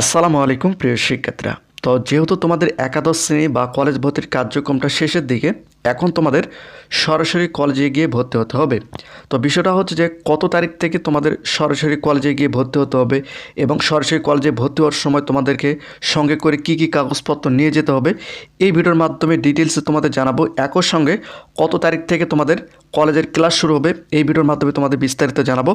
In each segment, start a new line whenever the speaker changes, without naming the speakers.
আসসালামু আলাইকুম, প্রিয় শিক্ষার্থীরা। তো যেহেতু তোমাদের একাদশ শ্রেণি বা কলেজ ভর্তির কার্যক্রমটা শেষের দিকে, এখন তোমাদের সরাসরি কলেজে গিয়ে ভর্তি হতে হবে। তো বিষয়টা হচ্ছে যে, কত তারিখ থেকে তোমাদের সরাসরি কলেজে গিয়ে ভর্তি হতে হবে এবং সরাসরি কলেজে ভর্তি হওয়ার সময় তোমাদেরকে সঙ্গে করে কি কি কাগজপত্র নিয়ে যেতে হবে, এই ভিডিওর মাধ্যমে ডিটেলসে তোমাদের জানাব। একই সঙ্গে কত তারিখ থেকে তোমাদের কলেজের ক্লাস শুরু হবে, এই ভিডিওর মাধ্যমে তোমাদের বিস্তারিত জানাব।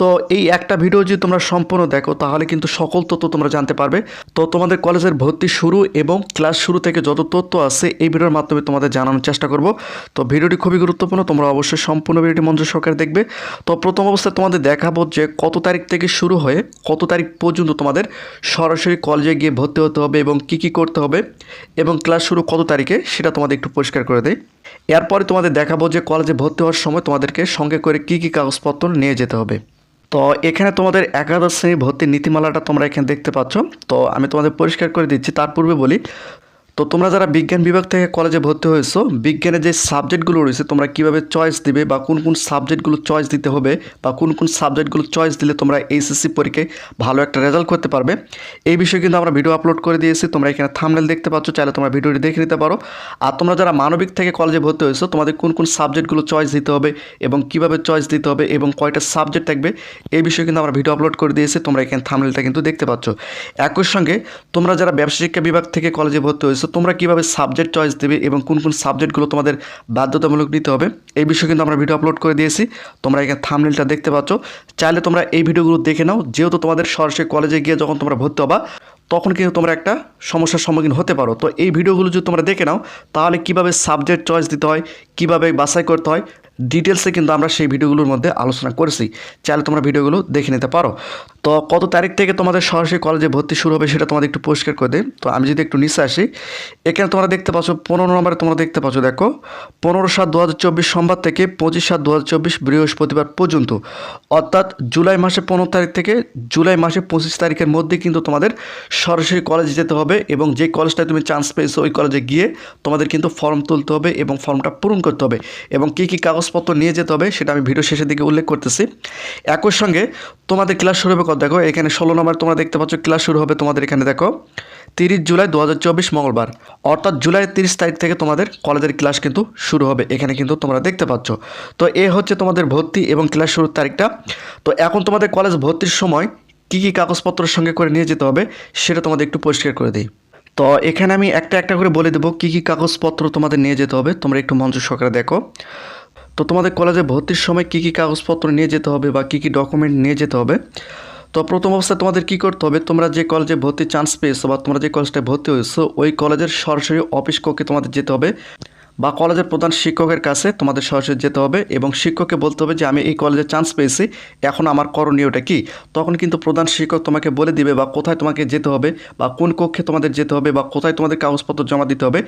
তো এই একটা ভিডিও যদি তোমরা সম্পূর্ণ দেখো, তাহলে কিন্তু সকল তথ্য তোমরা জানতে পারবে। তো তোমাদের কলেজের ভর্তি শুরু এবং ক্লাস শুরু থেকে যত তথ্য আছে, এই ভিডিওর মাধ্যমে তোমাদের জানানোর চেষ্টা করব। তো ভিডিওটি খুবই গুরুত্বপূর্ণ, তোমরা অবশ্যই সম্পূর্ণ ভিডিওটি মঞ্চ সরকার দেখবে। তো প্রথম অবস্থায় তোমাদের দেখাবো যে কত তারিখ থেকে শুরু হয়ে, কত তারিখ পর্যন্ত তোমাদের সরাসরি কলেজে গিয়ে ভর্তি হতে হবে এবং কি কি করতে হবে এবং ক্লাস শুরু কত তারিখে, সেটা তোমাদের একটু পরিষ্কার করে দেয় এরপরে তোমাদের দেখাবো যে কলেজে ভর্তি হওয়ার সময় তোমাদেরকে সঙ্গে করে কি কি কাগজপত্র নিয়ে যেতে হবে। তো এখানে তোমাদের একাদশ শ্রেণি ভর্তির নীতিমালাটা তোমরা এখানে দেখতে পাচ্ছ। তো আমি তোমাদের পরিষ্কার করে দিচ্ছি। তার পূর্বে বলি তো তোমরা যারা বিজ্ঞান বিভাগ থেকে কলেজে ভর্তি হয়েছো বিজ্ঞানের যে সাবজেক্টগুলো রয়েছে, তোমরা কীভাবে চয়েস দিবে বা কোন কোন সাবজেক্টগুলো চয়েস দিতে হবে বা কোন কোন সাবজেক্টগুলো চয়েস দিলে তোমরা এইচএসসি পরীক্ষায় ভালো একটা রেজাল্ট করতে পারবে, এই বিষয়ে কিন্তু আমরা ভিডিও আপলোড করে দিয়েছি। তোমরা এখানে থামনেল দেখতে পাচ্ছ, চাইলে তোমরা ভিডিওটি দেখে নিতে পারো। আর তোমরা যারা মানবিক থেকে কলেজে ভর্তি হয়েছো, তোমাদের কোন কোন সাবজেক্টগুলো চয়েস দিতে হবে এবং কীভাবে চয়েস দিতে হবে এবং কয়টা সাবজেক্ট থাকবে, এই বিষয়ে কিন্তু আমরা ভিডিও আপলোড করে দিয়েছি। তোমরা এখানে থামনেলটা কিন্তু দেখতে পাচ্ছ। একই সঙ্গে তোমরা যারা ব্যবসা শিক্ষা বিভাগ থেকে কলেজে ভর্তি হয়েছো তোমরা কীভাবে সাবজেক্ট চয়েস দেবে এবং কোন কোন সাবজেক্টগুলো তোমাদের বাধ্যতামূলক নিতে হবে, এই বিষয়ে কিন্তু আমরা ভিডিও আপলোড করে দিয়েছি। তোমরা এখানে থামনেলটা দেখতে পাচ্ছ। চাইলে তোমরা এই ভিডিওগুলো দেখে নাও। যেহেতু তোমাদের সরাসরি কলেজে গিয়ে যখন তোমরা ভর্তি হবা, তখন কিন্তু তোমরা একটা সমস্যার সম্মুখীন হতে পারো। তো এই ভিডিওগুলো যদি তোমরা দেখে নাও, তাহলে কীভাবে সাবজেক্ট চয়েস দিতে হয়, কীভাবে বাছাই করতে হয় ডিটেলসে কিন্তু আমরা সেই ভিডিওগুলোর মধ্যে আলোচনা করেছি। চাইলে তোমরা ভিডিওগুলো দেখে নিতে পারো। তো কত তারিখ থেকে তোমাদের সরাসরি কলেজে ভর্তি শুরু হবে সেটা তোমাদের একটু পরিষ্কার করে দিই। তো আমি যদি একটু নিচে আসি, এখানে তোমরা দেখতে পাচ্ছ, পনেরো নম্বরে তোমরা দেখতে পাচ্ছ, দেখো, পনেরো সাত দু সোমবার থেকে পঁচিশ সাত দু বৃহস্পতিবার পর্যন্ত। অর্থাৎ জুলাই মাসে পনেরো তারিখ থেকে জুলাই মাসে পঁচিশ তারিখের মধ্যে কিন্তু তোমাদের সরাসরি কলেজে যেতে হবে এবং যে কলেজটায় তুমি চান্স পেয়েছ, ওই কলেজে গিয়ে তোমাদের কিন্তু ফর্ম তুলতে হবে এবং ফর্মটা পূরণ করতে হবে। এবং কী কী কাগজপত্র নিয়ে যেতে হবে, সেটা আমি ভিডিও শেষের দিকে উল্লেখ করতেছি। একই সঙ্গে তোমাদের ক্লাস শুরু হবে কত? দেখো, এখানে ষোলো নম্বর তোমরা দেখতে পাচ্ছ, ক্লাস শুরু হবে তোমাদের এখানে, দেখো। তিরিশ জুলাই দু হাজার চব্বিশ মঙ্গলবার, অর্থাৎ জুলাই তিরিশ তারিখ থেকে তোমাদের কলেজের ক্লাস কিন্তু শুরু হবে, এখানে কিন্তু তোমরা দেখতে পাচ্ছ। তো এ হচ্ছে তোমাদের ভর্তি এবং ক্লাস শুরুর তারিখটা। তো এখন তোমাদের কলেজ ভর্তির সময় কী কী কাগজপত্রের সঙ্গে করে নিয়ে যেতে হবে, সেটা তোমাদের একটু পরিষ্কার করে দিই। তো এখানে আমি একটা একটা করে বলে দেবো, কী কী কাগজপত্র তোমাদের নিয়ে যেতে হবে, তোমরা একটু মঞ্চ সহকারে দেখো। তো তোমাদের কলেজে ভর্তির সময় কী কী কাগজপত্র নিয়ে যেতে হবে বা কী কী ডকুমেন্ট নিয়ে যেতে হবে? তো প্রথম অবস্থায় তোমাদের কী করতে হবে? তোমরা যে কলেজে ভর্তি চান্স পেয়েছ বা তোমরা যে কলেজটায় ভর্তি হয়েছো, ওই কলেজের সরাসরি অফিস কক্ষে তোমাদের যেতে হবে। বা কলেজের প্রধান শিক্ষকের কাছে তোমাদের সরাসরি যেতে হবে এবং শিক্ষককে বলতে হবে যে, আমি এই কলেজে চান্স পেয়েছি, এখন আমার করণীয়টা কি? তখন কিন্তু প্রধান শিক্ষক তোমাকে বলে দিবে বা কোথায় তোমাকে যেতে হবে বা কোন কক্ষে তোমাদের যেতে হবে বা কোথায় তোমাদের কাগজপত্র জমা দিতে হবে।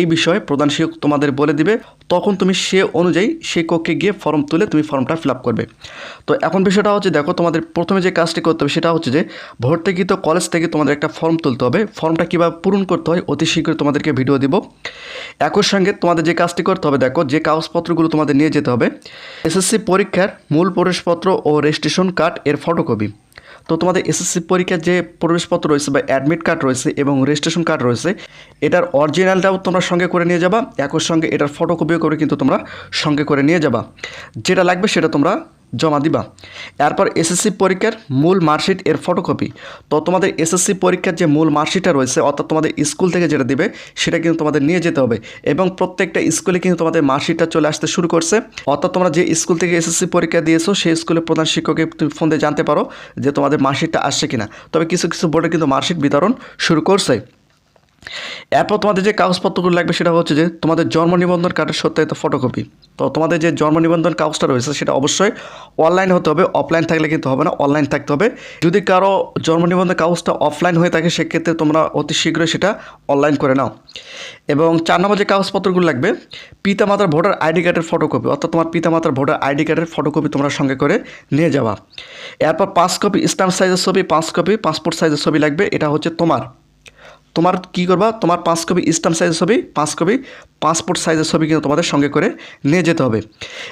এই বিষয়ে প্রধান শিক্ষক তোমাদের বলে দিবে। তখন তুমি সে অনুযায়ী সেই কক্ষে গিয়ে ফর্ম তুলে তুমি ফর্মটা ফিল করবে। তো এখন বিষয়টা হচ্ছে, দেখো তোমাদের প্রথমে যে কাজটি করতে হবে সেটা হচ্ছে যে, ভর্তিকৃত কলেজ থেকে তোমাদের একটা ফর্ম তুলতে হবে। ফর্মটা কীভাবে পূরণ করতে হয় অতি শীঘ্রই তোমাদেরকে ভিডিও দিব। একই সঙ্গে তোমাদের যে কাজটি করতে হবে, দেখো যে কাগজপত্রগুলো তোমাদের নিয়ে যেতে হবে, এসএসসি পরীক্ষার মূল প্রবেশপত্র ও রেজিস্ট্রেশন কার্ড এর ফটোকপি তো তোমাদের এসএসসি পরীক্ষার যে প্রবেশপত্র রয়েছে বা অ্যাডমিট কার্ড রয়েছে এবং রেজিস্ট্রেশন কার্ড রয়েছে, এটার অরিজিনালটাও তোমরা সঙ্গে করে নিয়ে যাবা, একই সঙ্গে এটার ফটোকপিও করে কিন্তু তোমরা সঙ্গে করে নিয়ে যাবা। যেটা লাগবে সেটা তোমরা জমা দিবা। এরপর এসএসসি পরীক্ষার মূল মার্কশিট এর ফটোকপি তো তোমাদের এসএসসি পরীক্ষার যে মূল মার্কশিটটা রয়েছে, অর্থাৎ তোমাদের স্কুল থেকে যেটা দিবে, সেটা কিন্তু তোমাদের নিয়ে যেতে হবে। এবং প্রত্যেকটা স্কুলে কিন্তু তোমাদের মার্কশিটটা চলে আসতে শুরু করছে। অর্থাৎ তোমরা যে স্কুল থেকে এসএসসি পরীক্ষা দিয়েছ, সেই স্কুলের প্রধান শিক্ষককে তুমি ফোন দিয়ে জানতে পারো যে তোমাদের মার্কশিটটা আসছে কিনা। তবে কিছু কিছু বোর্ডে কিন্তু মার্কশিট বিতরণ শুরু করছে। এরপর তোমাদের যে কাগজপত্রগুলো লাগবে সেটা হচ্ছে যে তোমাদের জন্ম নিবন্ধন কার্ডের সত্যায়িত ফটোকপি তো তোমাদের যে জন্ম নিবন্ধন কাগজটা রয়েছে সেটা অবশ্যই অনলাইন হতে হবে অফলাইন থাকলে কিন্তু হবে না অনলাইন থাকতে হবে। যদি কারও জন্ম নিবন্ধন কাগজটা অফলাইন হয়ে থাকে, সেক্ষেত্রে তোমরা অতি শীঘ্রই সেটা অনলাইন করে নাও। এবং চার নম্বর যে কাগজপত্রগুলো লাগবে, পিতামাতার ভোটার আইডি কার্ডের ফটোকপি অর্থাৎ তোমার পিতামাতার ভোটার আইডি কার্ডের ফটোকপি তোমরা সঙ্গে করে নিয়ে যাওয়া এরপর পাঁচ কপি স্ট্যাম্প সাইজের ছবি, পাঁচ কপি পাসপোর্ট সাইজের ছবি লাগবে, এটা হচ্ছে তোমার। তোমার কি করবা? তোমার পাঁচ কপি স্টাম্প সাইজের ছবি, পাঁচ কপি পাসপোর্ট সাইজের ছবি কিন্তু তোমাদের সঙ্গে করে নিয়ে যেতে হবে।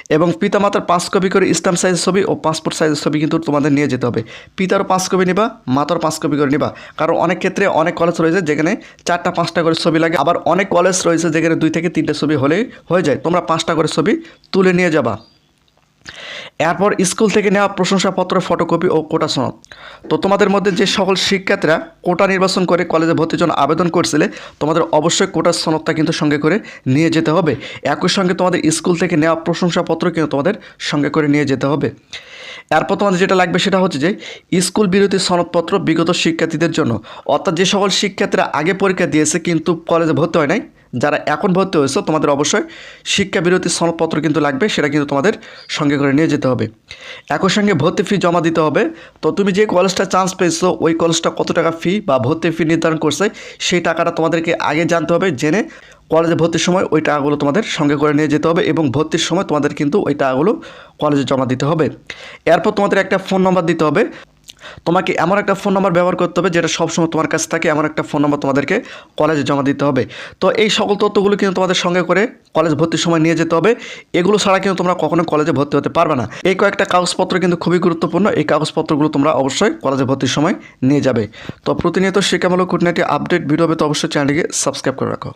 এবং পিতামাতার পাঁচ কপি করে স্টাম্প সাইজের ছবি ও পাসপোর্ট সাইজের ছবি কিন্তু তোমাদের নিয়ে যেতে হবে। পিতারও পাঁচ কপি নিবা, মাতারও পাঁচ কপি করে নিবা। কারণ অনেক ক্ষেত্রে অনেক কলেজ রয়েছে যেখানে চারটা পাঁচটা করে ছবি লাগে। আবার অনেক কলেজ রয়েছে যেখানে দুই থেকে তিনটে ছবি হলেই হয়ে যায়। তোমরা পাঁচটা করে ছবি তুলে নিয়ে যাবা। এরপর স্কুল থেকে নেওয়া প্রশংসাপত্র, ফটোকপি ও কোটা সনদ। তো তোমাদের মধ্যে যে সকল শিক্ষার্থীরা কোটা নির্বাচন করে কলেজে ভর্তির জন্য আবেদন করছিলে, তোমাদের অবশ্যই কোটার সনদটা কিন্তু সঙ্গে করে নিয়ে যেতে হবে। একই সঙ্গে তোমাদের স্কুল থেকে নেওয়া প্রশংসাপত্র কিন্তু তোমাদের সঙ্গে করে নিয়ে যেতে হবে। এরপর তোমাদের যেটা লাগবে সেটা হচ্ছে যে, স্কুল বিরতি সনদপত্র বিগত শিক্ষার্থীদের জন্য। অর্থাৎ যে সকল শিক্ষার্থীরা আগে পরীক্ষা দিয়েছে কিন্তু কলেজে ভর্তি হয় নাই যারা এখন ভর্তি হয়েছে, তোমাদের অবশ্যই শিক্ষা বিরতির সনদপত্র কিন্তু লাগবে, সেটা কিন্তু তোমাদের সঙ্গে করে নিয়ে যেতে হবে। একই সঙ্গে ভর্তি ফি জমা দিতে হবে। তো তুমি যে কলেজটা চান্স পেয়েছ, ওই কলেজটা কত টাকা ফি বা ভর্তি ফি নির্ধারণ করছে, সেই টাকাটা তোমাদেরকে আগে জানতে হবে, জেনে কলেজে ভর্তির সময় ওই টাকাগুলো তোমাদের সঙ্গে করে নিয়ে যেতে হবে এবং ভর্তির সময় তোমাদের কিন্তু ওই টাকাগুলো কলেজে জমা দিতে হবে। এরপর তোমাদের একটা ফোন নম্বর দিতে হবে। তোমাকে এমন একটা ফোন নাম্বার ব্যবহার করতে হবে যেটা সবসময় তোমার কাছে থাকে, এমন একটা ফোন নাম্বার তোমাদেরকে কলেজে জমা দিতে হবে। তো এই সকল তথ্যগুলো কিন্তু তোমাদের সঙ্গে করে কলেজ ভর্তির সময় নিয়ে যেতে হবে। এগুলো ছাড়া কিন্তু তোমরা কখনো কলেজে ভর্তি হতে পারবে না। এই কয়েকটা কাগজপত্র কিন্তু খুবই গুরুত্বপূর্ণ। এই কাগজপত্রগুলো তোমরা অবশ্যই কলেজে ভর্তির সময় নিয়ে যাবে। তো প্রতিনিয়ত শিক্ষামূলক খুঁটিনাটি আপডেট ভিডিও হবে, তো অবশ্যই চ্যানেলটিকে সাবস্ক্রাইব করে রাখো।